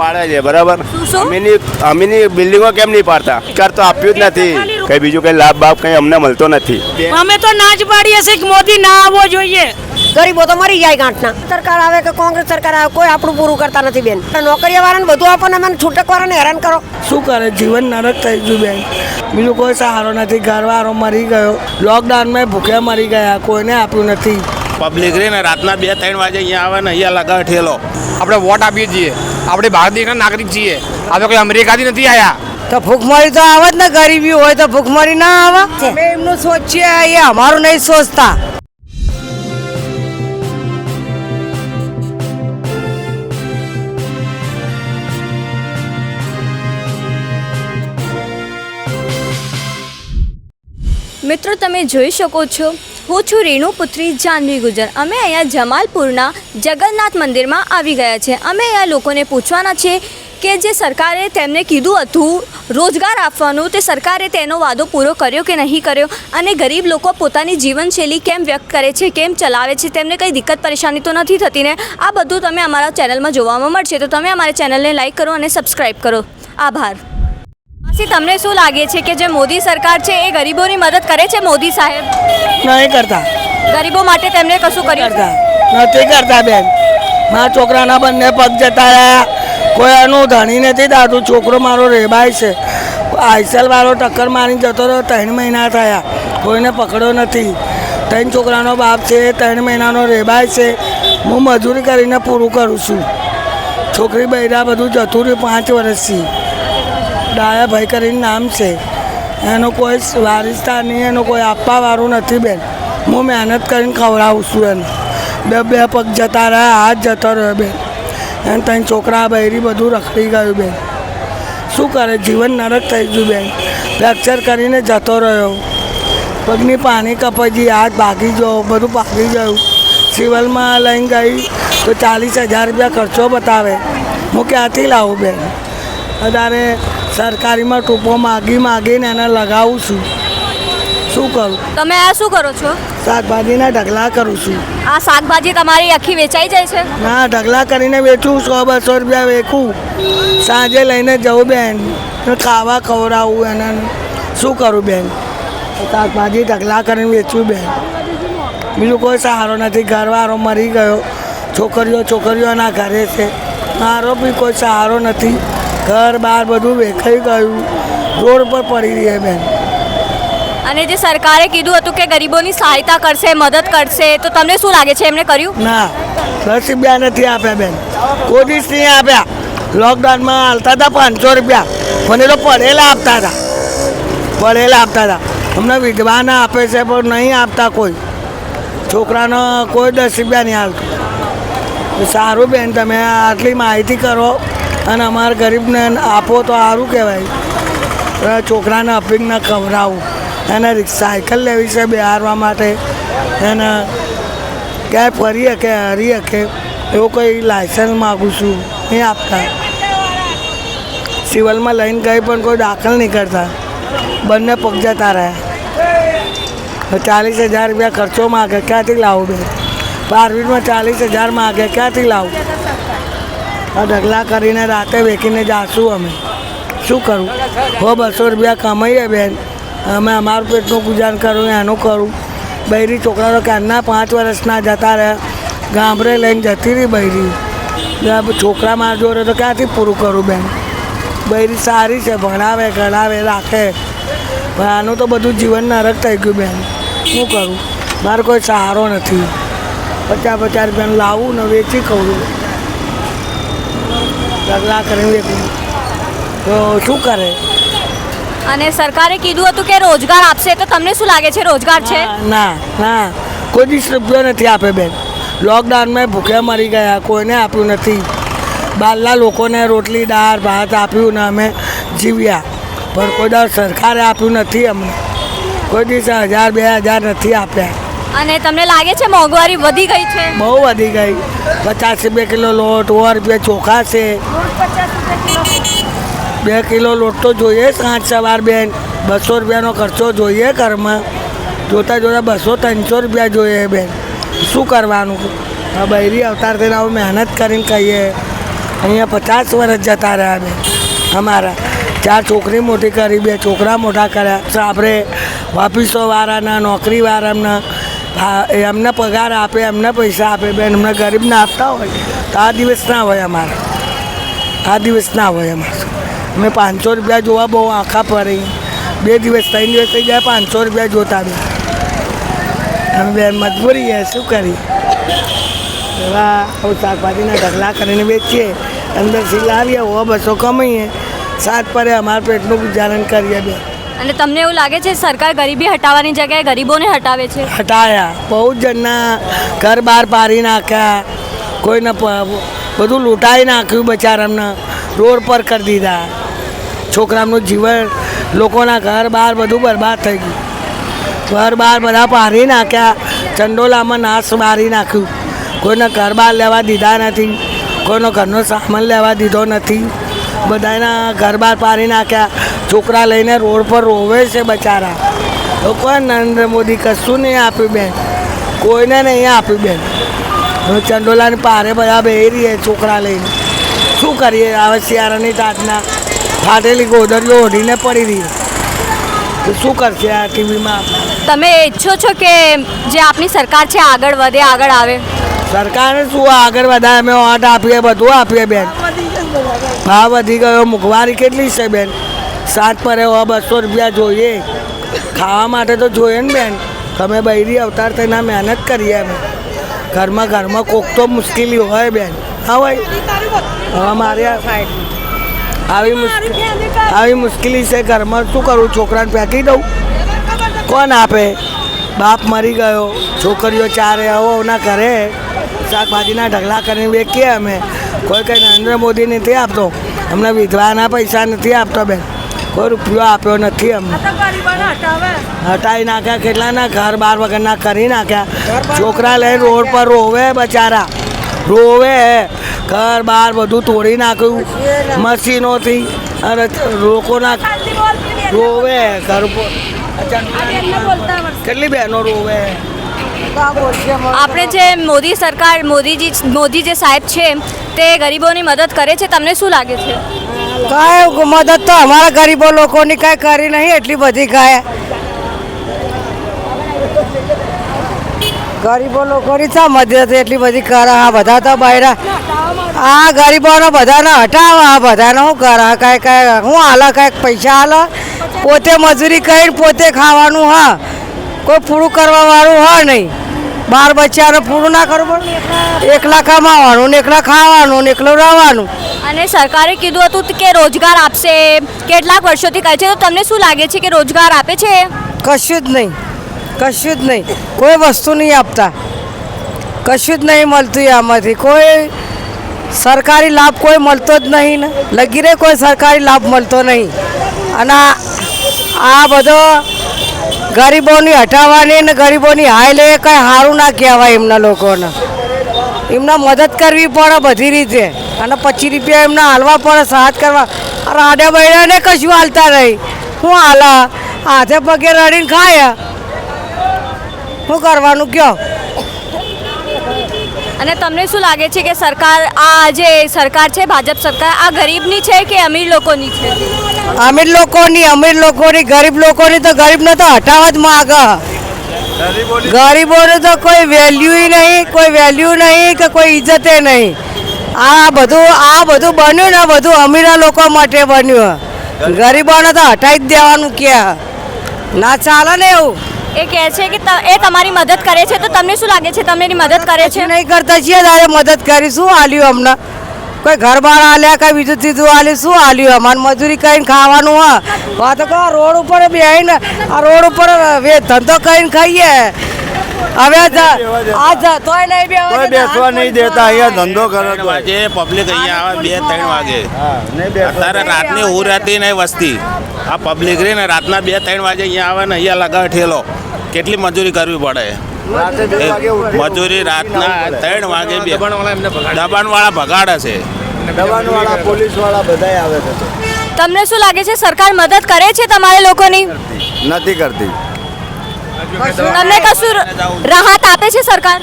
પાડે છે બરાબર? અમીની અમીની બિલ્ડિંગો કેમ નહીં પાડતા? કર તો આપ્યું જ નથી. કઈ બીજું કઈ લાભ બાભ કઈ અમને મળતો નથી. અમે તો ના જ પાડીએ છીએ કે મોદી ના આવવો જોઈએ. ગરીબો તો મરી જાય ગાંઠના. સરકાર આવે કે કોંગ્રેસ સરકાર આવે કોઈ આપણું પૂરું કરતા નથી બેન. નોકરીયા વાળાને બધું આપણને મને છૂટક વાળાને હેરાન કરો. શું કરે? જીવન નરક થઈ ગયું બેન. બીજું કોઈ સહારો નથી. ઘરવાળો મરી ગયો. લોકડાઉનમાં ભૂખ્યા મરી ગયા. કોઈને આપ્યું નથી. પબ્લિક રે ને રાતના બે ત્રણ વાગે અહીંયા આવે ને અહીંયા લગાવે ઠેલો. આપણે વોટ આપીએ છીએ. આપણે ભારત દેશના નાગરિક છીએ. આપણે કોઈ અમેરિકાથી નથી આવ્યા તો ભૂખમરી તો આવે જ ને ગરીબી હોય તો ભૂખમરી ના આવે. અમે એમનું સોચીએ એ અમારું નહીં સોચતા. મિત્રો તમે જોઈ શકો છો હું છું રેણુ પુત્રી જાનવી ગુજર. અમે અહીંયા જમાલપુરના જગન્નાથ મંદિરમાં આવી ગયા છે. અમે અહીંયા લોકોને પૂછવાના છે કે જે સરકારે તેમને કીધું હતું રોજગાર આપવાનું, તે સરકારે તેનો વાદો પૂરો કર્યો કે નહીં કર્યો? અને ગરીબ લોકો પોતાની જીવનશૈલી કેમ વ્યક્ત કરે છે, કેમ ચલાવે છે? તેમને કંઈ દિક્કત પરેશાની તો નથી થતી ને? આ બધું તમે અમારા ચેનલમાં જોવામાં મળશે. તો તમે અમારા ચેનલને લાઈક કરો અને સબસ્ક્રાઈબ કરો. આભાર. માસી તમને શું લાગે છે કે જે મોદી સરકાર છે એ ગરીબોની મદદ કરે છે મોદી સાહેબ? નહીં કરતા. ગરીબો માટે તેમણે કશું કર્યું? કરતા. નથી કરતા બેન. મારા છોકરાના બંને પગ જતા રહ્યા. કોઈ એનું ધણી નથી દાદુ છોકરો મારો રેબાય છે. આઈસલ વાળો ટક્કર મારી જતો રહ્યો ત્રણ મહિના થયા. કોઈને પકડ્યો નથી. ત્રણ છોકરાનો બાપ છે ત્રણ મહિનાનો રેબાય છે. હું મજૂરી કરીને પૂરું કરું છું. છોકરી બૈરા બધું જતું રહ્યું પાંચ વર્ષથી. ડાયાભાઈ કરીને નામ છે. એનો કોઈ વારિસતા નહીં, એનો કોઈ આપવાવાળું નથી બેન. હું મહેનત કરીને ખવડાવું છું એને બે બે પગ જતા રહ્યા, હાથ જતો રહ્યો બેન. એને ત્યાં છોકરા બૈરી બધું રખડી ગયું બેન. શું કરે? જીવન નરક થઈ ગયું બેન. ફ્રેક્ચર કરીને જતો રહ્યો. પગની પાણી કપાઈ હાથ ભાગી ગયો, બધું ભાગી ગયું. સિવલમાં લઈને ગઈ, તો ચાલીસ હજાર રૂપિયા ખર્ચો બતાવે. હું ક્યાંથી લાવું બેન? વધારે સરકારીમાં ટૂંપો માગી માગીને એને લગાવું છું. શું કરું? તમે આ શું કરો છો? શાકભાજીના ઢગલા કરું છું. આ શાકભાજી તમારી આખી વેચાઈ જાય છે? ના ઢગલા કરીને વેચું સો બસો રૂપિયા વેચું સાંજે લઈને જવું બેન. ખાવા ખવડાવું એને. શું કરું બેન? શાકભાજી ઢગલા કરીને વેચું બેન. બીજું કોઈ સહારો નથી. ઘરવાળો મરી ગયો. છોકરીઓ છોકરીઓના ઘરે છે. મારો બી કોઈ સહારો નથી. ઘર બહાર બધું વેખાઈ ગયું. રોડ પર પડી રહી બેન. અને જે સરકારે કીધું હતું કે ગરીબોની સહાયતા કરશે મદદ કરશે તો તમને શું લાગે છે? એમણે કર્યું? ના દસ રૂપિયા નથી આપ્યા બેન. કોઈ દિવસ નહીં આપ્યા. લોકડાઉનમાં હાલતા હતા પાંચસો રૂપિયા. પણ એ તો પડેલા આપતા હતા. પડેલા આપતા હતા. અમને વિધવાના આપે છે પણ નહીં આપતા કોઈ. છોકરાનો કોઈ દસ રૂપિયા નહીં હાલતું. સારું બેન તમે આટલી માહિતી કરો. અને અમારા ગરીબને આપો તો સારું કહેવાય. છોકરાને અપિંગને ખવડાવું. એને સાયકલ લેવી છે બિહારવા માટે. એને ક્યાંય ફરી શકે હરી શકે એવું કોઈ લાયસન્સ માગું છું. નહીં આપતા. સિવિલમાં લઈને ગઈ પણ કોઈ દાખલ નહીં કરતા. બંને પગ જતા રહ્યા. ચાલીસ હજાર રૂપિયા ખર્ચો માગે, ક્યાંથી લાવું બે? પારવીરમાં ચાલીસ હજાર માગે, ક્યાંથી લાવું? ઢગલા કરીને રાતે વેકીને જાશું અમે. શું કરું? હો, બસો રૂપિયા કમાઈએ બેન. અમે અમારું પેટનું ગુજાર કરું, એનું કરું. બૈરી છોકરા તો ક્યારના પાંચ વર્ષના જતા રહ્યા ગામડે લઈને જતી રહી બૈરી. છોકરા મારા જોડે તો ક્યાંથી પૂરું કરું બેન? બૈરી સારી છે, ભણાવે, ગણાવે, રાખે. પણ આનું તો બધું જીવન નરક થઈ ગયું બેન. શું કરું? મારો કોઈ સહારો નથી. પચાસ પચાસ રૂપિયાનું લાવું ને વેચી ખવડું ઢગલા કરીને વેચું તો શું કરે? અને સરકારે કીધું હતું કે રોજગાર આપશે તો તમને શું લાગે છે રોજગાર છે? ના ના કોઈ દિવસ રૂપિયો નથી આપે બેન. લોકડાઉનમાં ભૂખ્યા મરી ગયા કોઈને આપ્યું નથી. બહારના લોકોને રોટલી દાળ ભાત આપ્યું ને અમે જીવ્યા. પણ કોઈ દાળ સરકારે આપ્યું નથી અમને. કોઈ દિવસ હજાર બે હજાર નથી આપ્યા. અને તમને લાગે છે મોંઘવારી વધી ગઈ છે? બહુ વધી ગઈ. પચાસ રૂપિયા કિલો લોટ સો રૂપિયા ચોખા છે. બે કિલો લોટ તો જોઈએ સાંજ સવાર બેન. બસો રૂપિયાનો ખર્ચો જોઈએ ઘરમાં. જોતા જોતા બસો ત્રણસો રૂપિયા જોઈએ બેન. શું કરવાનું? આ બૈરી અવતાર થઈને આવું મહેનત કરીને કહીએ. અહીંયા પચાસ વર્ષ જતા રહ્યા બેન અમારા. ચાર છોકરી મોટી કરી બે છોકરા મોટા કર્યા. આપણે ઓફિસોવાળાના નોકરીવાળાના હા, એમને પગાર આપે એમને પૈસા આપે, બેન એમને ગરીબને આપતા હોય, તો આ દિવસ ના હોય અમારે. આ દિવસ ના હોય અમારે. અમે પાંચસો રૂપિયા જોવા બહુ આખા પડી. બે દિવસ, ત્રણ દિવસ થઈ જાય, પાંચસો રૂપિયા જોતા બી અમે બેન મજબૂરી છે, શું કરી એવા આવું શાકભાજીના ઢગલા કરીને વેચીએ અંદરથી લાવીએ હો બસો કમાઈએ. સાત પરે અમારા પેટનું ગુજારણ કરીએ બે અને તમને એવું લાગે છે સરકાર ગરીબી હટાવવાની જગ્યાએ ગરીબોને હટાવે છે? હટાયા. બહુ જણના ઘર બહાર પાડી નાખ્યા. કોઈને બધું લૂંટાઈ નાખ્યું બચારામને રોડ પર કરી દીધા. છોકરાનું જીવન, લોકોના ઘર બહાર બધું બરબાદ થઈ ગયું. ઘર બહાર બધા પાડી નાખ્યા. ચંડોલામાં નાશ મારી નાખ્યું. કોઈને ઘર બહાર લેવા દીધા નથી. કોઈનો ઘરનો સામાન લેવા દીધો નથી. બધાના ઘર બહાર પાડી નાખ્યા. છોકરા લઈને રોડ પર રોવે છે બચારા. લોકો નરેન્દ્ર મોદી કશું નહીં આપ્યું બેન. કોઈને નહીં આપ્યું બેન. ચંડોલાની પારે બધા બેહી રહીએ છોકરા લઈને. શું કરીએ? આવે શિયાળાની તાટના ફાટેલી ગોદરીઓ ઓઢીને પડી રહી તો શું કરશે આ ટીવીમાં? તમે ઈચ્છો છો કે જે આપની સરકાર છે આગળ વધે આગળ આવે? સરકારે શું આગળ વધારે? અમે ઓટ આપીએ બધું આપીએ બેન. ભાવ વધી ગયો મોંઘવારી કેટલી છે બેન? સાત પર એવા બસો રૂપિયા જોઈએ. ખાવા માટે તો જોઈએ ને બેન. તમે બૈરી અવતાર થઈને મહેનત કરીએ અમે ઘરમાં ઘરમાં કોક તો મુશ્કેલી હોય બેન. હા ભાઈ. હવે મારે આવી મુશ્કેલી આવી મુશ્કેલી છે ઘરમાં. શું કરું? છોકરાને ફેંકી દઉં? કોણ આપે? બાપ મરી ગયો. છોકરીઓ ચારે ના ઘરે. શાકભાજીના ઢગલા કરીને વેચીએ અમે. કોઈ કંઈ નરેન્દ્ર મોદી નથી આપતો. અમને વિધવાના પૈસા નથી આપતો બેન. કોઈ રૂપિયો આપ્યો નથી એમ. હટાવી. નાખ્યા કેટલાના ઘર બાર વગરના કરી નાખ્યા. છોકરા લઈને રોડ પર રોવે બચારા. રોવે. ઘર બાર બધું તોડી નાખ્યું. મશીનોથી. અને લોકોના રોવે. ઘર કેટલી બહેનો રોવે? આપણે જે મોદી સરકાર મોદીજી મોદી જે સાહેબ છે તે ગરીબોની મદદ કરે છે. તમને શું લાગે છે? કાંઈ મદદ તો અમારા ગરીબો લોકોની કાંઈ કરી નહીં, એટલી બધી કાંઈ ગરીબો લોકોની શા મદદ એટલી બધી કરે આ બધા તો બહાર આ ગરીબોને બધાને હટાવે, આ બધાને શું કરે કાંઈ કાંઈ હું હાલે, કાંઈક પૈસા હાલે. પોતે મજૂરી કરીને પોતે ખાવાનું, હા. કોઈ પૂરું કરવાવાળું હા નહીં. બાર બચ્ચાને પૂરું ના કરવું પડે એકલા કમાવાનું ને એકલા ખાવાનું ને એકલું રહેવાનું. અને સરકારે કીધું હતું કે રોજગાર આપશે કેટલાક વર્ષોથી કહે છે તો તમને શું લાગે છે કે રોજગાર આપે છે? કશું જ નહીં. કશું જ નહીં. કોઈ વસ્તુ નહીં આપતા. કશું જ નહીં મળતું આમાંથી. કોઈ સરકારી લાભ કોઈ મળતો જ નહીં ને. લગીરે કોઈ સરકારી લાભ મળતો નહીં. અને આ- આ બધો ગરીબોની હટાવવાની ને ગરીબોની હાય લે કંઈ સારું ના કહેવાય એમના લોકોને. એમને મદદ કરવી પડે બધી રીતે. અને પચીસ રૂપિયા એમને હાલવા પડે સાથ કરવા. આ રાડે બૈડાને કશું હાલતા નહીં. શું હાલા, હાથે પગે રડીને ખાય. શું કરવાનું કયો? અને તમને શું લાગે છે કે સરકાર, આ જે સરકાર છે, ભાજપ સરકાર, આ ગરીબની છે કે અમીર લોકોની છે? અમીર લોકોની અમીર લોકોની, ગરીબ લોકોની તો ગરીબને તો હટાવવા જ માગે. ગરીબોને તો કોઈ વેલ્યુ નહીં, કોઈ વેલ્યુ નહીં કે કોઈ ઇજ્જતે નહીં. આ બધું આ બધું બન્યું ને બધું અમીરા લોકો માટે બન્યું. ગરીબોને તો હટાવી જ દેવાનું ક્યાં ના ચાલે ને એવું. એ કહે છે કે એ તમારી મદદ કરે છે, તો તમને શું લાગે છે? તમે એની મદદ કરે છે? નહીં કરતા છીએ તારે મદદ કરી, શું હાલ્યું અમને? કોઈ ઘર બાર આલ્યા, કઈ બીજું ત્રીજું આલ્યું, શું આલ્યું અમારે મજૂરી કરીને ખાવાનું, હા. વાત તો કહો રોડ ઉપર બેહીને, આ રોડ ઉપર ધંધો કરીને ખાઈએ. હવે આ જ- નહીં બેહવા બેસવા નહીં દેતા અહીંયા ધંધો કરે તો. વાગે પબ્લિક અહીંયા આવે બે ત્રણ વાગે. અત્યારે રાતની હું રહેતી નહીં વસ્તી. આ પબ્લિક રહી ને રાતના બે ત્રણ વાગે અહીંયા આવે ને અહીંયા લગાવે ઠેલો. કેટલી મજૂરી કરવી પડે? મજૂરી રાતના ત્રણ વાગે બે. દબાણવાળા ભગાડે. છે. દબાણવાળા પોલીસવાળા બધાય આવે છે. તમને શું લાગે છે સરકાર મદદ કરે છે તમારે લોકોની? નથી કરતી. તમને કશું રાહત આપે છે સરકાર?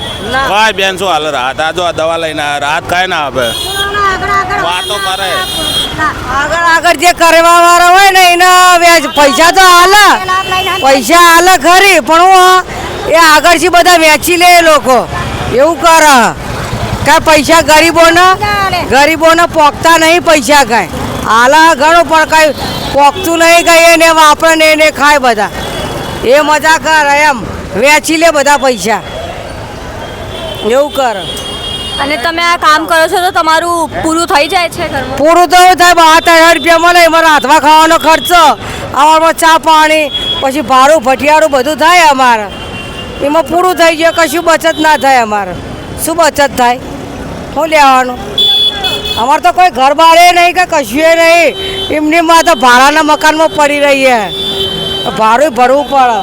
ભાઈ બેન શું હાલ? રાહત આ જો દવા લઈને રાહત કાંઈ ના આપે વાતો કરે. આગળ આગળ જે કરવા વાળા હોય ને એના વ્યાજ પૈસા તો હાલે. પૈસા હાલે ખરી પણ હું એ આગળથી બધા વેચી લે લોકો. એવું કરે. કાંઈ પૈસા ગરીબોને ગરીબોને પોકતા નહીં પૈસા કાંઈ. હાલ ઘણું પણ કાંઈ પોકતું નહીં કાંઈ એને વાપરે ને એને ખાય બધા. એ મજા કર એમ. વેચી લે બધા પૈસા. એવું કર. અને તમે આ કામ કરો છો તો તમારું પૂરું થઈ જાય છે પૂરું તો એવું થાય બાર હજાર રૂપિયા મળે મારા હાથમાં ખાવાનો ખર્ચો અમારમાં ચા પાણી પછી ભાડું ભઠિયારું બધું થાય અમારે. એમાં પૂરું થઈ ગયું કશું બચત ના થાય અમારે. શું બચત થાય? શું લેવાનું. અમારે તો કોઈ ઘર બાળે નહીં કે કશું નહીં. એમની માં તો ભાડાના મકાનમાં પડી રહીએ ભાડું ભરવું પડે.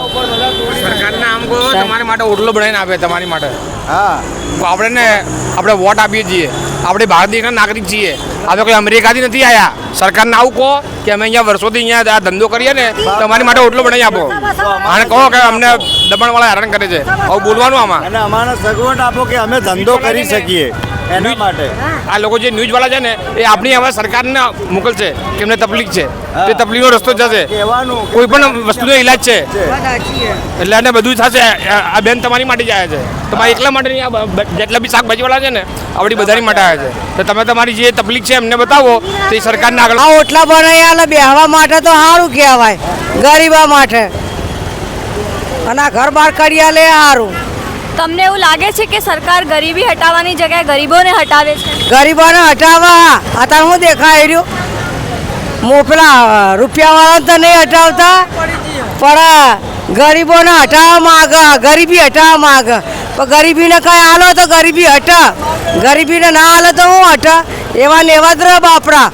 સરકારના આમ કહો તમારી માટે ઓટલો બનાવીને આપે તમારી માટે. હા. તો આપણે ને આપણે વોટ આપીએ છીએ. આપણે ભારત દેશના નાગરિક છીએ. આપણે કોઈ અમેરિકાથી નથી આવ્યા સરકારને આવું કહો કે અમે અહીંયા વર્ષોથી અહીંયા આ ધંધો કરીએ ને તમારી માટે ઓટલો બનાવી આપો. અને કહો કે અમને દબાણવાળા હેરાન કરે છે. આવું બોલવાનું આમાં. અને અમારે સગવડ આપો કે અમે ધંધો કરી શકીએ એના માટે. આ લોકો જે ન્યૂઝવાળા છે ને એ આપણી હવે સરકારને મોકલશે કે એમને તકલીફ છે. તે તકલીફનો રસ્તો જશે. કોઈ પણ વસ્તુનો ઈલાજ છે. એટલે એને બધું થશે. આ બેન તમારી માટે જ આવ્યા છે. તમારે એકલા માટે નહીં આ જેટલા બી શાકભાજીવાળા છે ને આપણી બધાની માટે આવ્યા છે. તો તમે તમારી જે તકલીફ છે એમને બતાવો તો એ સરકારને આગળ આ ઓટલા બનાવ્યા એટલે બેહવા માટે તો સારું કહેવાય ગરીબા માટે. અને આ ઘર બહાર કરી લે સારું તમને એવું લાગે છે કે સરકાર ગરીબી હટાવવાની જગ્યાએ ગરીબોને હટાવે છે? ગરીબોને હટાવવા? અત્યારે હું દેખાય રહ્યું? મોકલા રૂપિયાવાળા તો નહીં હટાવતા પણ ગરીબોને હટાવવા માગ ગરીબી હટાવવા માગ. પણ ગરીબીને કઈ હાલો તો ગરીબી હટ. ગરીબીને ના હાલો તો હું હટા. એવા ને એવા જ રહે બાપડા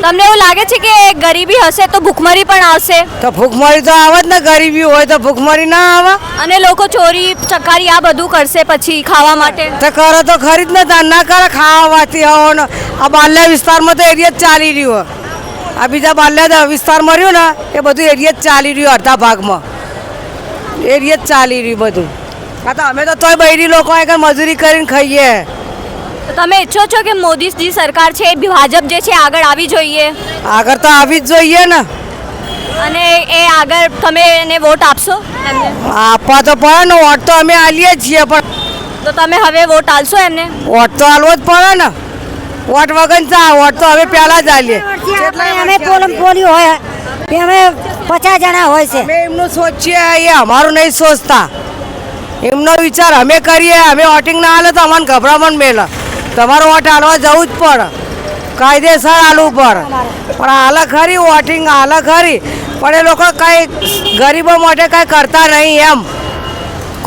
તમને એવું લાગે છે કે ગરીબી હશે તો ભૂખમરી પણ આવશે? તો ભૂખમરી તો આવે જ ને ગરીબી હોય તો ભૂખમરી ના આવે. અને લોકો ચોરી ચકારી આ બધું કરશે પછી ખાવા માટે? તો કરે તો ખરી જ ને ના કરે ખાવાથી હવો આ બાલ્યા વિસ્તારમાં તો એરિયા જ ચાલી રહ્યું. આ બીજા બાલ્યા વિસ્તારમાં રહ્યું ને એ બધું એરિયા જ ચાલી રહ્યું અડધા ભાગમાં. એરિયા જ ચાલી રહ્યું બધું. હા તો અમે તો તોય બૈરી લોકો આગળ મજૂરી કરીને ખાઈએ. તમે ઈચ્છો છો કે મોદીજી સરકાર છે એ ભાજપ જે છે આગળ આવી જોઈએ? આગળ તો આવી જ જોઈએ ને. અને એ આગળ તમે એને વોટ આપશો? આપવા તો પડે ને વોટ તો અમે આલીએ જ છીએ પણ તો તમે હવે વોટ આલશો એમને? વોટ તો આલવો જ પડે ને. વોટ વગર ચા વોટ તો હવે પહેલા જ આલીએ. અમે પોલમ પોલી હોય કે અમે પચાસ જણા હોય છે. અમે એમનું સોચીએ એ અમારું નહીં સોચતા. એમનો વિચાર અમે કરીએ અમે વોટિંગ ના હાલે તો અમને ગભરામણ મેલે. તમારો વોટ હાલવા જવું જ પડે કાયદેસર હાલવું પડે પણ હાલ ખરી વોટિંગ હાલ ખરી. પણ એ લોકો કાંઈ ગરીબો માટે કાંઈ કરતા નહીં એમ.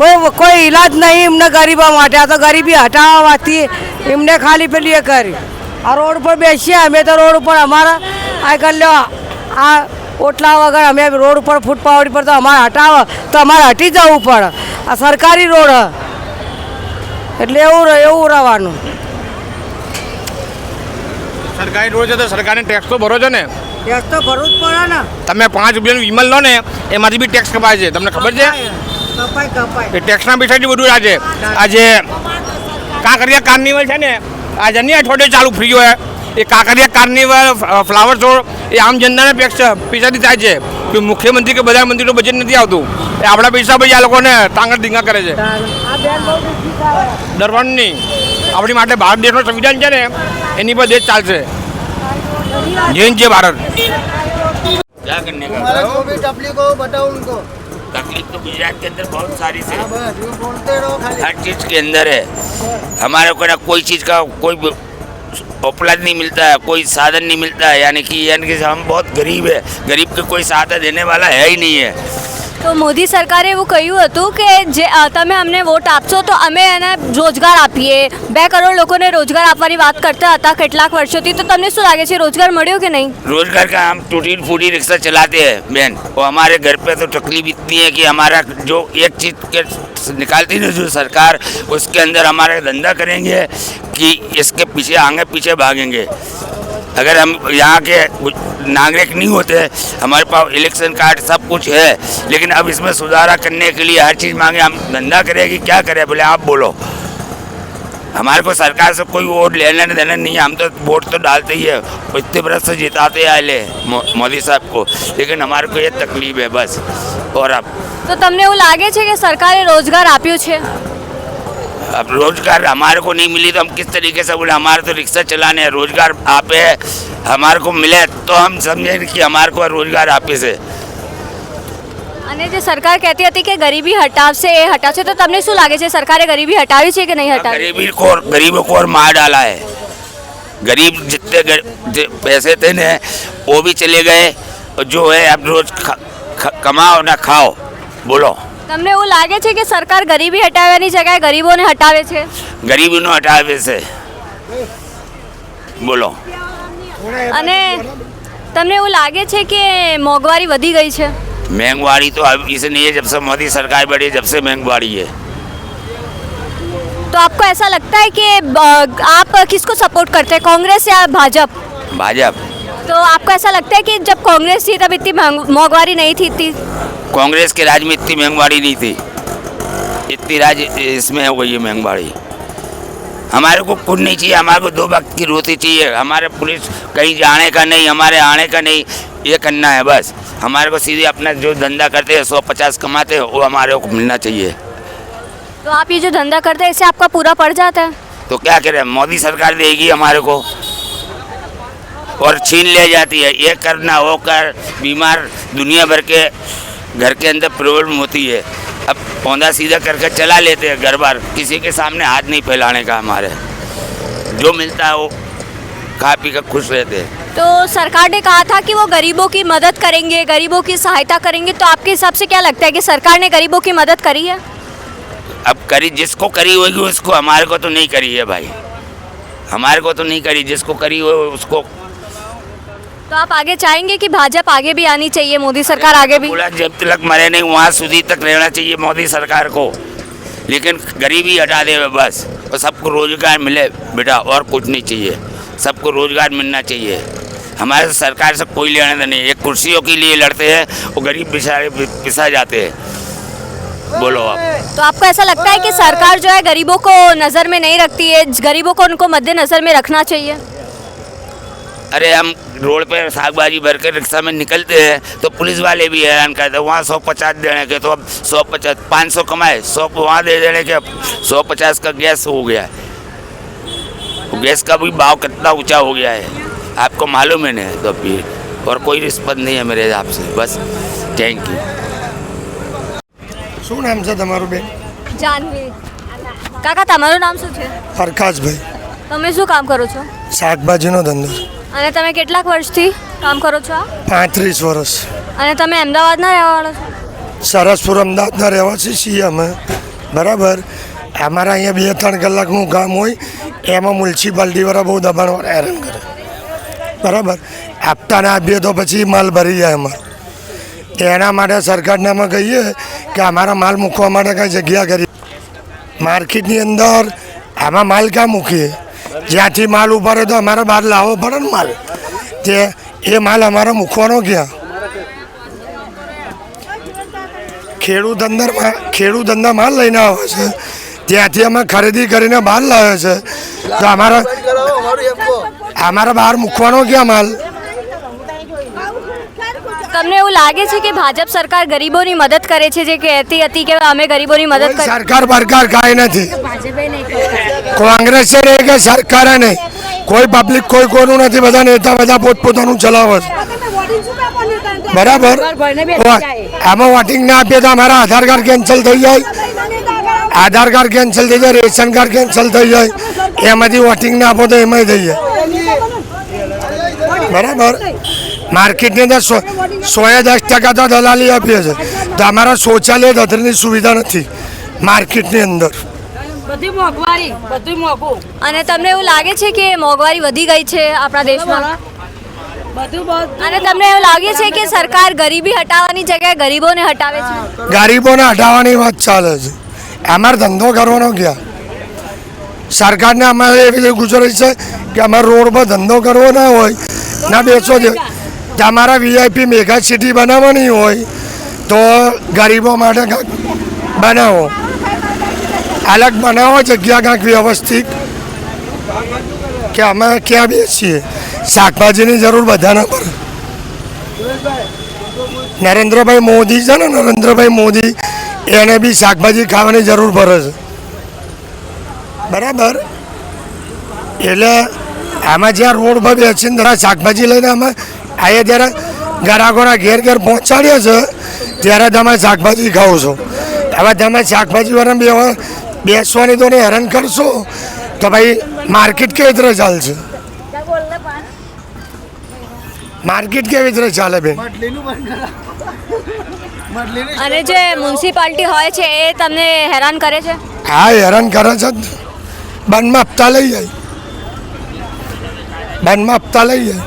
કોઈ કોઈ ઈલાજ નહીં એમને ગરીબો માટે. આ તો ગરીબી હટાવવાથી એમને ખાલી પેલી એ કરી. આ રોડ ઉપર બેસીએ અમે તો રોડ ઉપર અમારા આ કરી લો આ ઓટલા વગર અમે રોડ ઉપર ફૂટપાવડી પર તો અમારે હટાવે, તો અમારે હટી જવું પડે. આ સરકારી રોડ. એટલે એવું એવું રહેવાનું. સરકારી રોડ છે તો સરકારને ટેક્સ તો ભરો છો ને? ટેક્સ તો ભરવું જ પડે ને. તમે પાંચ રૂપિયાનું વિમલ લો ને એમાંથી બી ટેક્સ કપાય છે. તમને ખબર છે? કપાય કપાય એ ટેક્સના પૈસાથી બધું આજે આજે કાંકરિયા કાર્નિવલ છે ને આજે નહીં અઠવાડિયે ચાલુ ફ્રી હોય. એ કાંકરિયા કાર્નિવલ ફ્લાવર શો એ આમ જનતાને પૈસાથી થાય છે. કે મુખ્યમંત્રી કે પ્રધાનમંત્રીનું બજેટ નથી આવતું. એ આપણા પૈસા ભાઈ આ લોકોને તાંગર ધીંગા કરે છે. દરવાણની આપણી માટે ભારત દેશનું સંવિધાન છે ને એની પર દેશ ચાલશે જૈન છે ભારત क्या करने का हमारा जो भी तकलीफ हो बताओ उनको तकलीफ तो गुजरात के अंदर बहुत सारी से बस यूँ बोलते रहो खाली हर चीज़ के अंदर है हमारे को ना कोई चीज़ का कोई ब- उपलब्ध नहीं मिलता है कोई साधन नहीं मिलता है यानी कि यानी कि हम बहुत गरीब है गरीब के कोई साधन देने वाला है ही नहीं है તો મોદી સરકારે એવું કહ્યું હતું કે જે અ, તમે અમને વોટ આપશો તો અમે એને રોજગાર આપીએ બે કરોડ લોકોને રોજગાર આપવાની વાત કરતા હતા કેટલાક વર્ષોથી તો તમને શું લાગે છે રોજગાર મળ્યો કે નહીં रोजगार का हम टूटी फूटी रिक्शा चलाते हैं बहन और हमारे घर पे तो तकलीफ इतनी है कि हमारा जो एक चीज के निकालती है जो सरकार उसके अंदर हमारा धंधा करेंगे कि इसके पीछे आगे पीछे भागेंगे अगर हम यहाँ के नागरिक नहीं होते हमारे पास इलेक्शन कार्ड सब कुछ है लेकिन अब इसमें सुधारा करने के लिए हर चीज़ मांगे हम धंधा करें कि क्या करें बोले आप बोलो हमारे को सरकार से कोई वोट लेने देने नहीं है हम तो वोट तो डालते ही है और इतने बरस से जिताते आए ले मो- मोदी साहब को लेकिन हमारे को ये तकलीफ है बस और अब તો તમને એવું લાગે છે કે સરકારે રોજગાર આપ્યું છે अब रोजगार हमारे को नहीं मिली तो हम किस तरीके से बोले हमारे तो रिक्शा चलाने हैं रोजगार आपे है हमारे को मिले तो हम समझे कि हमारे को रोजगार आपे से અને જે સરકાર કહેતી હતી કે ગરીબી હટાવશે એ હટાવશે તો તમને શું લાગે છે સરકારે ગરીબી હટાવી છે કે નહીં હટાવી गरीबी को और गरीबों को और मार डाला है गरीब जितने गर- जे पैसे थे ना वो भी चले गए और जो है अब रोज ख- ख- कमाओ ना खाओ बोलो તમને એવું લાગે છે કે સરકાર ગરીબી હટાવવાની જગ્યાએ ગરીબોને હટાવે છે गरीबी नो हटावे से बोलो અને તમને એવું લાગે છે કે મોંઘવારી વધી ગઈ છે महंगवाड़ी तो अब इसे नहीं है जब से मोदी सरकार बढ़ी है, जब से महंगवाड़ी है तो आपको ऐसा लगता है कि अ, आप किसको सपोर्ट करते हैं कांग्रेस या भाजपा भाजपा तो आपको ऐसा लगता है कि जब कांग्रेस थी तब इतनी महंग- मोंघवारी नहीं थी इतनी कांग्रेस के राज में इतनी महंगवाड़ी नहीं थी। इतनी राज इसमें हो गई है महंगवाड़ी हमारे को कुछ नहीं चाहिए हमारे को दो वक्त की रोटी चाहिए। हमारे पुलिस कहीं जाने का नहीं हमारे आने का नहीं ये करना है बस। हमारे को सीधे अपना जो धंधा करते हैं सौ पचास कमाते हैं वो हमारे को मिलना चाहिए। तो आप ये जो धंधा करते हैं इससे आपका पूरा पड़ जाता है? तो क्या करें मोदी सरकार देगी हमारे को। और छीन ले जाती है। ये करना वो कर बीमार दुनिया भर के घर के अंदर प्रॉब्लम होती है। अब पौधा सीधा करके चला लेते हैं घर बार। किसी के सामने हाथ नहीं फैलाने का हमारे। जो मिलता है वो खा पी कर खुश रहते हैं। तो सरकार ने कहा था कि वो गरीबों की मदद करेंगे गरीबों की सहायता करेंगे। तो आपके हिसाब से क्या लगता है कि सरकार ने गरीबों की मदद करी है? अब करी जिसको करी होगी उसको हमारे को तो नहीं करी है भाई। हमारे को तो नहीं करी जिसको करी हो उसको तो आप आगे चाहेंगे कि भाजपा आगे भी आनी चाहिए मोदी सरकार आगे भी? बोला जब तक मरे नहीं वहाँ સુધી तक रहना चाहिए मोदी सरकार को। लेकिन गरीबी हटा दे बस और सबको रोज़गार मिले बेटा और कुछ नहीं चाहिए। सबको रोज़गार मिलना चाहिए। हमारे सरकार से कोई लेना देना नहीं एक कुर्सियों के लिए लड़ते हैं वो गरीब बेचारे पिसा जाते हैं। बोलो आप। तो आपको ऐसा लगता है कि सरकार जो है गरीबों को नज़र में नहीं रखती है? गरीबों को उनको मद्देनज़र में रखना चाहिए? अरे हम रोड पे साग भाजी भर के रिक्शा में निकलते हैं तो पुलिस वाले भी हैरान करते हैं वहाँ सौ पचास देने के तो अब सौ पचास पाँच सौ कमाए सौ वहाँ दे देने के अब सौ पचास का गैस हो गया है वो गैस का भी भाव कितना ऊंचा हो गया है आपको मालूम है ना तो फिर और कोई रिस्पॉन्स नहीं है मेरे हिसाब से बस थैंक यू શું નામ છે તમારું બેન જાનવી કાકા તમારું નામ શું છે હરખાજભાઈ તમે શું કામ કરો છો શાકભાજીનો ધંધો અને તમે કેટલાક વર્ષથી કામ કરો છો પાંત્રીસ વર્ષ. અને તમે અમદાવાદના રહેવાવાળા છો? સરસપુર અમદાવાદના રહેવાસી છીએ અમે. બરાબર? અમારા અહીંયા બે ત્રણ કલાકનું કામ હોય એમાં મ્યુનિસિપાલિટીવાળા બહુ દબાણવાળા હેરાન કરે. બરાબર? આપતા ના આપીએ તો પછી માલ ભરી જાય અમારો. એના માટે સરકારને અમે કહીએ કે અમારા માલ મૂકવા માટે કંઈ જગ્યા કરી. માર્કેટની અંદર આમાં માલ ક્યાં મૂકીએ? જ્યાંથી માલ ઊભા તો અમારે બહાર લાવવો પડે ને માલ. તે એ માલ અમારે મૂકવાનો ક્યાં ખેડૂત અંદર ખેડૂત અંદર માલ લઈને આવે છે. ત્યાંથી અમે ખરીદી કરીને બહાર લાવે છે. તો અમારા અમારે બહાર મૂકવાનો ક્યાં માલ. તમને એવું લાગે છે કે ભાજપ સરકાર ગરીબોની મદદ કરે છે? જે કહેતી હતી કે અમે ગરીબોની મદદ કરી સરકાર બરકાર કાંઈ નથી. કોંગ્રેસે નહીં કે સરકારે નહીં. કોઈ પબ્લિક કોઈ કોનું નથી. બધા નેતા બધા પોતપોતાનું ચલાવે છે. બરાબર? આમાં વોટિંગ ના આપીએ તો અમારા આધાર કાર્ડ કેન્સલ થઈ જાય. આધાર કાર્ડ કેન્સલ થઈ જાય રેશન કાર્ડ કેન્સલ થઈ જાય. એમાંથી વોટિંગ ના આપો તો એમાંય થઈ જાય. બરાબર? માર્કેટની અંદર સો સોએ દસ ટકા તો દલાલી આપીએ છે. તો અમારા શૌચાલય દધરની સુવિધા નથી માર્કેટની અંદર. બધી મોંઘવારી બધું મોંઘું. અને તમને એવું લાગે છે કે મોંઘવારી વધી ગઈ છે આપણા દેશમાં? બધું બધું. અને તમને એવું લાગે છે કે સરકાર ગરીબી હટાવવાની જગ્યાએ ગરીબોને હટાવે છે? ગરીબોને હટાવવાની વાત ચાલે છે. અમારે ધંધો કરવાનો ક્યાં? સરકારને અમારે એવી રીતે ગુજારિશ છે કે અમારે રોડ પર ધંધો કરવો ના હોય ના બેસો દે તમારા વીઆઈપી મેગા સિટી બનાવવાની હોય તો ગરીબો માટે કાંઈક બનાવો. અલગ બનાવો જગ્યા કાંઈક વ્યવસ્થિત. કે અમે ક્યાં બેસીએ? શાકભાજીની જરૂર બધાને પડે નરેન્દ્રભાઈ મોદી છે ને, નરેન્દ્રભાઈ મોદી એને બી શાકભાજી ખાવાની જરૂર પડે છે. બરાબર? એટલે આમાં જ્યાં રોડ પર બેસીને શાકભાજી લઈને અમે આવીએ જ્યારે ગ્રાહકોના ઘેર ઘેર પહોંચાડીએ છે ત્યારે તમે શાકભાજી ખાઓ છો. હવે તમે શાકભાજી વાળા બે બેસવાની તો એને હેરાન કરશો તો ભાઈ માર્કેટ કેવી રીતે ચાલશે? માર્કેટ કેવી રીતે ચાલે બેન? અને જે મ્યુનિસિપાલિટી હોય છે એ તમને હેરાન કરે છે? હા હેરાન કરે છે. બંધમાં હપ્તા લઈ જાય. બંધમાં હપ્તા લઈ જાય.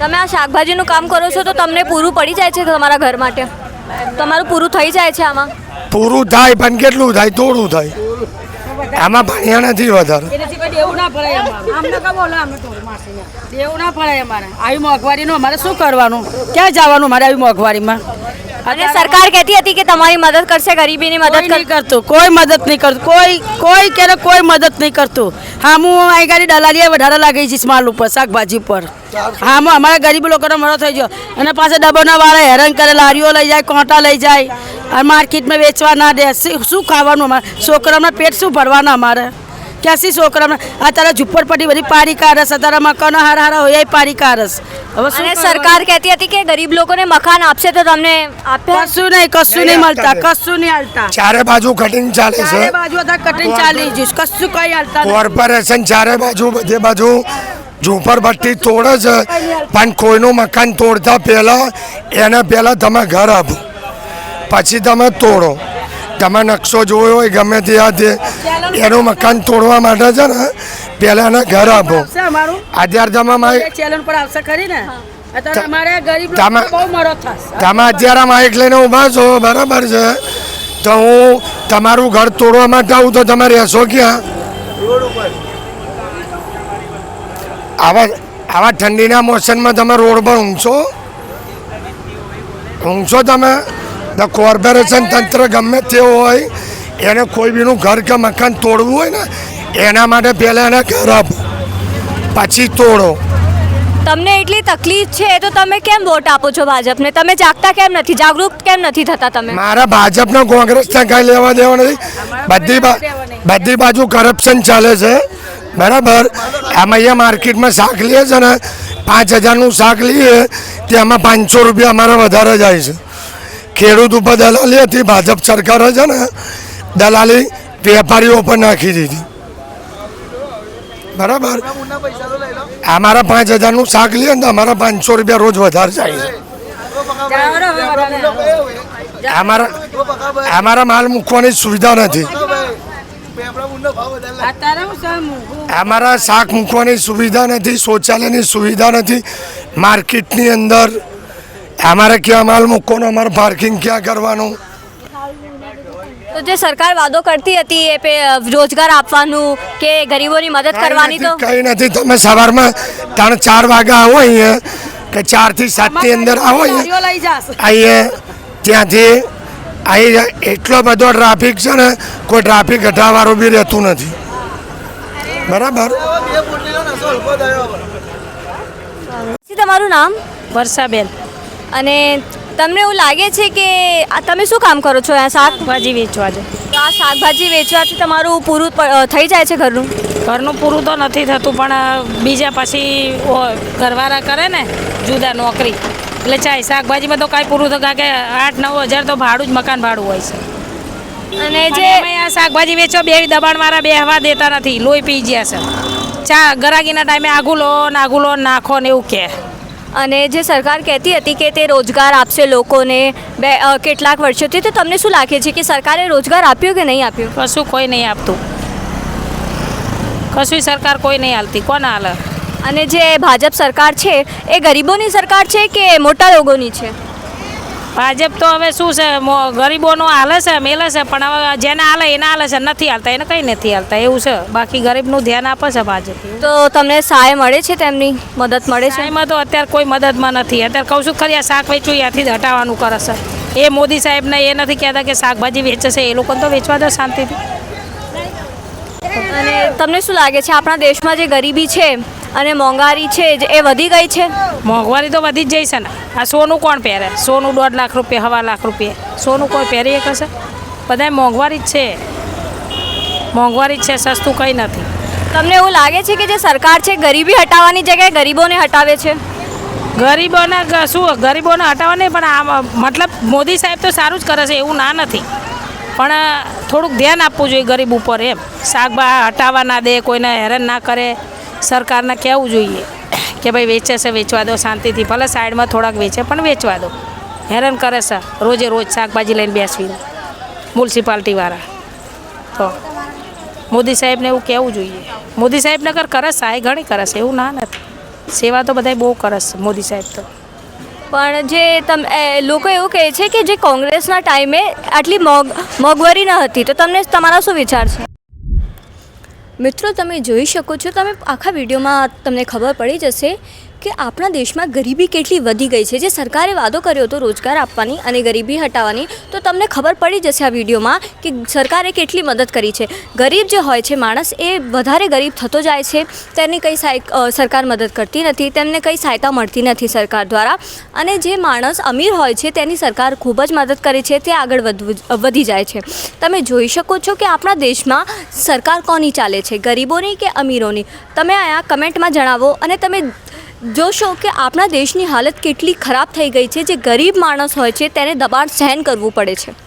તમે આ શાકભાજીનું કામ કરો છો તો તમને પૂરું પડી જાય છે તમારા ઘર માટે? તમારું પૂરું થઈ જાય છે આમાં? પૂરું થાય પણ કેટલું થાય? થોડું થાય. આમાં ભણ્યા નથી વધારે. એનાથી ના ફરાય અમારે. આવી મોંઘવારીનું અમારે શું કરવાનું? ક્યાં જવાનું મારે આવી મોંઘવારીમાં? અને સરકાર કહેતી હતી કે તમારી મદદ કરશે ગરીબીની મદદ નહીં કરતું કોઈ મદદ નહીં કરતું કોઈ કોઈ કે કોઈ મદદ નહીં કરતું. હા હું અહીં ગાડી દલાલીએ વધારે લાગી છે માલ ઉપર શાકભાજી પર હા હું અમારા ગરીબ લોકોનો મરો થઈ ગયો. અને પાસે ડબોના વાળા હેરાન કરે લારીઓ લઈ જાય કોંટા લઈ જાય માર્કેટમાં વેચવા ના દે. શું શું ખાવાનું અમારે? છોકરાઓના પેટ શું ભરવાના અમારે? ક્યાંથી છોકરામાં અત્યારે ઝુંપડપટ્ટી બધી પાડી કારસ અત્યારે મકાનો હારા હારા હોય એ હવે શું અને સરકાર કહેતી હતી કે ગરીબ લોકોને મકાન આપશે તો તમને આપ્યા? કશું નહીં કશું નહીં મળતા કશું નહીં હાલતા. ચારે બાજુ કટિંગ ચાલે ચારે છે બાજુ અત્યારે કટિંગ ચાલી જઈશ કશું કઈ હાલતા નહીં. કોર્પોરેશન ચારે બાજુ બધે બાજુ ઝૂંપડપટ્ટી તોડે છે. પણ કોઈનું મકાન તોડતા પહેલા એને પહેલા તમે ઘર આપો. પછી તમે તોડો. તમે નકશો જોયો હોય ગમે ત્યાંથી એનું મકાન તોડવા માટે છે ને પહેલા એને ઘર આપો. અત્યારે તમે મારી ચેનલ પર આવશે ખરી ને? અત્યારે અમારે ગરીબ તમે- લોકો બહુ મરો થશે. તમે અત્યારે માઇક લઈને ઊભા છો બરાબર છે? તો હું તમારું ઘર તોડવા માટે આવું તો તમે રહેશો ક્યાં? આવા આવા ઠંડીના મોસમમાં તમે રોડ પર ઊંઘશો? ઊંઘશો તમે? તો કોર્પોરેશન તંત્ર ગમે તે હોય એને કોઈ બીનું ઘર કે મકાન તોડવું હોય ને એના માટે પહેલાં એને ઘર આપો પછી તોડો. તમને એટલી તકલીફ છે તો તમે કેમ વોટ આપો છો ભાજપને? તમે જાગતા કેમ નથી? જાગૃત કેમ નથી થતા તમે? મારા ભાજપના કોંગ્રેસને કાંઈ લેવા દેવા નથી. બધી બધી બાજુ કરપ્શન ચાલે છે. બરાબર? આમાં અહીંયા માર્કેટમાં શાક લઈએ છે ને પાંચ હજારનું શાક લઈએ તેમાં પાંચસો રૂપિયા અમારા વધારે જાય છે. ખેડૂત ઉપર દલાલી હતી, ભાજપ સરકારે છે ને દલાલી વેપારીઓ ઉપર નાખી દીધી. બરાબર? અમારા પાંચ હજારનું શાક લઈએ ને તો અમારા પાંચસો રૂપિયા રોજ વધારે જાય છે. અમારા અમારા માલ મૂકવાની સુવિધા નથી. અમારા શાક મૂકવાની સુવિધા નથી, શૌચાલયની સુવિધા નથી. માર્કેટની અંદર અમારે ક્યાં માલ મૂકવાનો અમારે પાર્કિંગ ક્યાં કરવાનું? તો જે સરકાર વાદો કરતી હતી એ પે રોજગાર આપવાનું કે ગરીબોની મદદ કરવાની તો? કઈ નથી. તમે સવારમાં ત્રણ ચાર વાગ્યા આવો અહીંયા કે ચારથી સાતની અંદર આવો અહીંયા. ત્યાંથી અહીં એટલો બધો ટ્રાફિક છે ને કોઈ ટ્રાફિક હટાવવાળું બી રહેતું નથી. બરાબર? તમારું નામ? વર્ષાબેન. અને તમને એવું લાગે છે કે તમે શું કામ કરો છો? આ શાકભાજી વેચવા છે. તો આ શાકભાજી વેચવાથી તમારું પૂરું થઈ જાય છે ઘરનું? ઘરનું પૂરું તો નથી થતું પણ બીજા પછી ઘરવાળા કરે ને જુદા નોકરી. એટલે ચાય શાકભાજીમાં તો કાંઈ પૂરું તો કારણ કે આઠ નવ હજાર તો ભાડું જ મકાન ભાડું હોય છે. અને જે આ શાકભાજી વેચો બે દબાણવાળા બેહવા દેતા નથી લોહી પી ગયા છે. ચા ગરાગીના ટાઈમે આગું લો ને આગું લો નાખો ને એવું કહે. અને જે સરકાર કહેતી હતી કે તે રોજગાર આપશે લોકોને બે કેટલાક વર્ષોથી તો તમને શું લાગે છે કે સરકારે રોજગાર આપ્યો કે નહીં આપ્યો? કશું કોઈ નહીં આપતું. કશું સરકાર કોઈ નહીં હાલતી કોણ હાલે અને જે ભાજપ સરકાર છે એ ગરીબોની સરકાર છે કે મોટા લોકોની છે? ભાજપ તો હવે શું છે ગરીબોનો હાલે છે મેલે છે પણ હવે જેને હાલે એને હાલે છે નથી હાલતા એને કંઈ નથી હાલતા એવું છે. બાકી ગરીબનું ધ્યાન આપે છે ભાજપ. તો તમને સહાય મળે છે તેમની મદદ મળે છે? એમાં તો અત્યારે કોઈ મદદમાં નથી. અત્યારે કહું છું ખરી આ શાક વેચવું ત્યાંથી જ હટાવવાનું કરે છે. એ મોદી સાહેબને એ નથી કહેતા કે શાકભાજી વેચે છે એ લોકોને તો વેચવા દો શાંતિથી. અને તમને શું લાગે છે આપણા દેશમાં જે ગરીબી છે અને મોંઘવારી છે જ એ વધી ગઈ છે? મોંઘવારી તો વધી જ જઈ છે ને. આ સોનું કોણ પહેરે? સોનું દોઢ લાખ રૂપિયા હવા લાખ રૂપિયા. સોનું કોઈ પહેરી શકે બધાય મોંઘવારી જ છે. મોંઘવારી જ છે સસ્તું કંઈ નથી. તમને એવું લાગે છે કે જે સરકાર છે ગરીબી હટાવવાની જગ્યાએ ગરીબોને હટાવે છે? ગરીબોને શું ગરીબોને હટાવવા નહીં પણ આ મતલબ મોદી સાહેબ તો સારું જ કરે છે એવું ના નથી. પણ થોડુંક ધ્યાન આપવું જોઈએ ગરીબ ઉપર એમ. શાકભા હટાવવા ના દે કોઈને હેરાન ના કરે. સરકારને કહેવું જોઈએ કે ભાઈ વેચે છે, વેચવા દો શાંતિથી. ભલે સાઈડમાં થોડાક વેચે, પણ વેચવા દો. હેરાન કરે છે. રોજે રોજ શાકભાજી લઈને બેસવીને. મ્યુનિસિપાલિટીવાળા. તો મોદી સાહેબને એવું કહેવું જોઈએ. મોદી સાહેબને કર કરે સહાય ઘણી કરે છે. એવું ના નથી. સેવા તો બધાય બહુ કરે છે મોદી સાહેબ તો. પણ જે તમે લોકો એવું કહે છે કે જે કોંગ્રેસના ટાઈમે આટલી મોંઘ મોંઘવારી ન હતી. તો તમને તમારા શું વિચાર છે? મિત્રો તમે જોઈ શકો છો તમે આખા વિડીયોમાં તમને ખબર પડી જશે કે આપણા દેશમાં ગરીબી કેટલી વધી ગઈ છે? જે સરકારે વાદો કર્યો હતો રોજગાર આપવાની અને ગરીબી હટાવવાની, તો તમને ખબર પડી જશે આ વિડીયોમાં કે સરકારે કેટલી મદદ કરી છે. ગરીબ જે હોય છે, માણસ એ વધારે ગરીબ થતો જાય છે. તેની કંઈ સરકાર મદદ કરતી નથી, તેમને કંઈ સહાયતા મળતી નથી સરકાર દ્વારા. અને જે માણસ અમીર હોય છે, તેની સરકાર ખૂબ જ મદદ કરે છે, તે આગળ વધવું વધી જાય છે. તમે જોઈ શકો છો કે આપણા દેશમાં સરકાર કોની ચાલે છે? ગરીબોની કે અમીરોની? તમે અહીંયા કમેન્ટમાં જણાવો અને તમે જોશો કે આપણા દેશની હાલત કેટલી ખરાબ થઈ ગઈ છે. જે ગરીબ માણસ હોય છે, તેને દબાણ સહન કરવું પડે છે.